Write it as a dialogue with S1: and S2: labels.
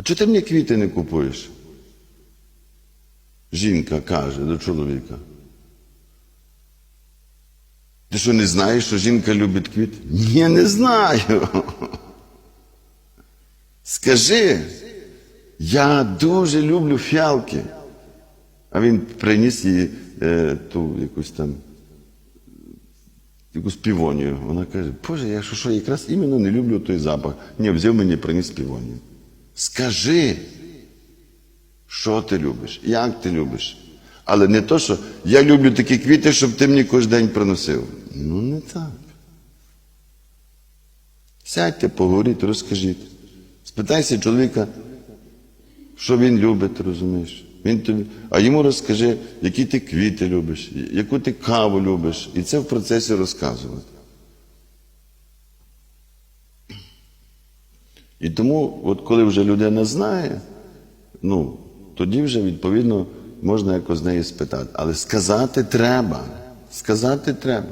S1: А чого ти мені квіти не купуєш? Жінка каже до чоловіка. Ти що не знаєш, що жінка любить квіти? Ні, не знаю. Скажи, я дуже люблю фіалки. А він приніс їй е, ту якусь там якусь півонію. Вона каже, Боже, я що, що якраз іменно не люблю той запах. Ні, взяв мені приніс півонію. Скажи, що ти любиш, як ти любиш. Але не то, що я люблю такі квіти, щоб ти мені кожен день приносив. Ну, не так. Сядьте, поговоріть, розкажіть. Спитайся чоловіка, що він любить, розумієш. Він тобі, а йому розкажи, які ти квіти любиш, яку ти каву любиш. І це в процесі розказувати. І тому, от коли вже людина знає, ну, тоді вже відповідно можна якось з неї спитати. Але сказати треба. Сказати треба.